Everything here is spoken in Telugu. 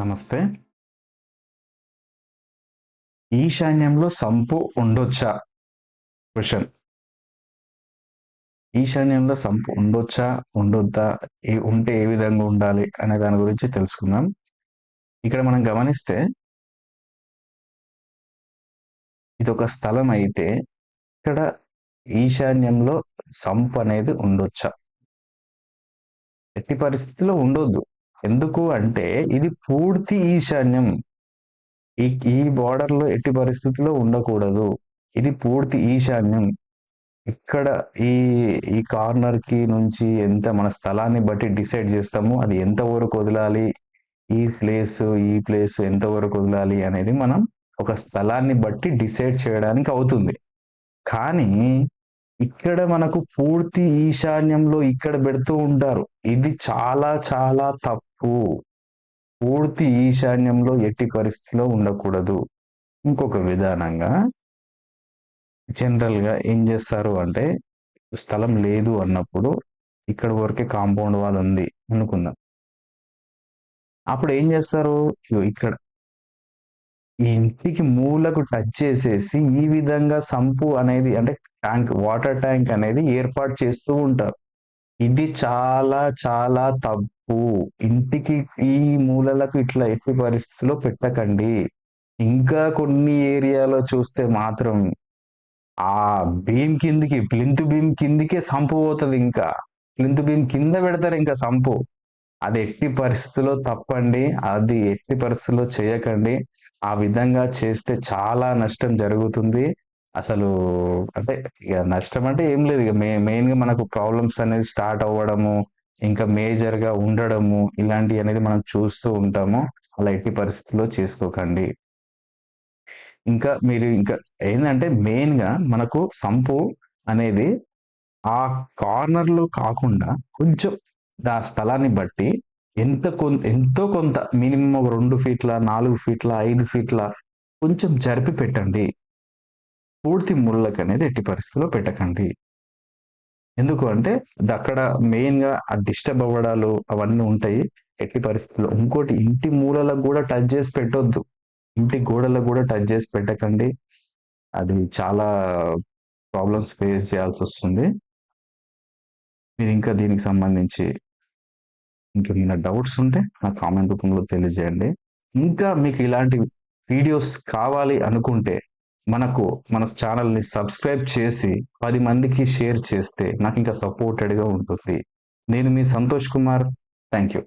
నమస్తే. ఈశాన్యంలో సంపు ఉండొచ్చా? క్వశ్చన్. ఈశాన్యంలో సంపు ఉండొచ్చా? ఉండొద్దా? ఏ ఉంటే ఏ విధంగా ఉండాలి అనే దాని గురించి తెలుసుకుందాం. ఇక్కడ మనం గమనిస్తే ఇది ఒక స్థలం అయితే ఇక్కడ ఈశాన్యంలో సంపు అనేది ఉండొచ్చా? ఎట్టి పరిస్థితిలో ఉండొద్దు. ఎందుకు అంటే ఇది పూర్తి ఈశాన్యం. ఈ ఈ border లో ఎట్టి పరిస్థితిలో ఉండకూడదు. ఇది పూర్తి ఈశాన్యం. ఇక్కడ ఈ ఈ కార్నర్కి నుంచి ఎంత మన స్థలాన్ని బట్టి డిసైడ్ చేస్తాము అది ఎంత వరకు వదలాలి? ఈ ప్లేస్ ఈ ప్లేస్ ఎంత వరకు వదలాలి అనేది మనం ఒక స్థలాన్ని బట్టి డిసైడ్ చేయడానికి అవుతుంది. కానీ ఇక్కడ మనకు పూర్తి ఈశాన్యంలో ఇక్కడ పెడుతూ ఉంటారు. ఇది చాలా చాలా తప్పు. పూర్తి ఈశాన్యంలో ఎట్టి పరిస్థితిలో ఉండకూడదు. ఇంకొక విధానంగా జనరల్గా ఏం చేస్తారు అంటే స్థలం లేదు అన్నప్పుడు ఇక్కడ వరకే కాంపౌండ్ వాల్ ఉంది అనుకుందాం. అప్పుడు ఏం చేస్తారు? ఇక్కడ ఈ ఇంటికి మూలకు టచ్ చేసేసి ఈ విధంగా సంపు అనేది అంటే ట్యాంక్ వాటర్ ట్యాంక్ అనేది ఏర్పాటు చేస్తూ ఉంటారు. ఇది చాలా చాలా తప్పు ఇంటికి ఈ మూలలకు ఇట్లా ఎట్టి పరిస్థితిలో పెట్టకండి. ఇంకా కొన్ని ఏరియాలో చూస్తే మాత్రం ఆ భీమ్ కిందికి ప్లింత్ భీమ్ కిందికే సంపు పోతుంది ఇంకా. ప్లింత్ బీమ్ కింద పెడతారు ఇంకా సంపు. అది ఎట్టి పరిస్థితిలో తప్పండి. అది ఎట్టి పరిస్థితిలో చేయకండి. ఆ విధంగా చేస్తే చాలా నష్టం జరుగుతుంది. అసలు అంటే ఇక నష్టం అంటే ఏం లేదు. ఇక మే మెయిన్గా మనకు ప్రాబ్లమ్స్ అనేది స్టార్ట్ అవ్వడము ఇంకా మేజర్గా ఉండడము ఇలాంటివి అనేది మనం చూస్తూ ఉంటాము. అలా ఎట్టి పరిస్థితుల్లో చేసుకోకండి. ఇంకా మీరు ఇంకా ఏంటంటే మెయిన్గా మనకు సంపు అనేది ఆ కార్నర్లో కాకుండా కొంచెం ఆ స్థలాన్ని బట్టి ఎంత కొంత ఎంతో కొంత మినిమం ఒక రెండు ఫీట్ల నాలుగు ఫీట్ల ఐదు ఫీట్ల కొంచెం జరిపి పెట్టండి. పూర్తి ముళ్ళకు అనేది ఎట్టి పరిస్థితిలో పెట్టకండి. ఎందుకు అంటే అక్కడ మెయిన్గా ఆ డిస్టర్బ్ అవ్వడాలు అవన్నీ ఉంటాయి. ఎట్టి పరిస్థితుల్లో ఇంకోటి ఇంటి మూలలకు కూడా టచ్ చేసి పెట్టొద్దు. ఇంటి గోడలకు కూడా టచ్ చేసి పెట్టకండి. అది చాలా ప్రాబ్లమ్స్ ఫేస్ చేయాల్సి వస్తుంది. మీరు ఇంకా దీనికి సంబంధించి ఇంకేమైనా డౌట్స్ ఉంటే నా కామెంట్ రూపంలో తెలియజేయండి. ఇంకా మీకు ఇలాంటి వీడియోస్ కావాలి అనుకుంటే మనకు మన ఛానల్ని సబ్స్క్రైబ్ చేసి పది మందికి షేర్ చేస్తే నాకు ఇంకా సపోర్టెడ్గా ఉంటుంది. నేను మీ సంతోష్ కుమార్. Thank you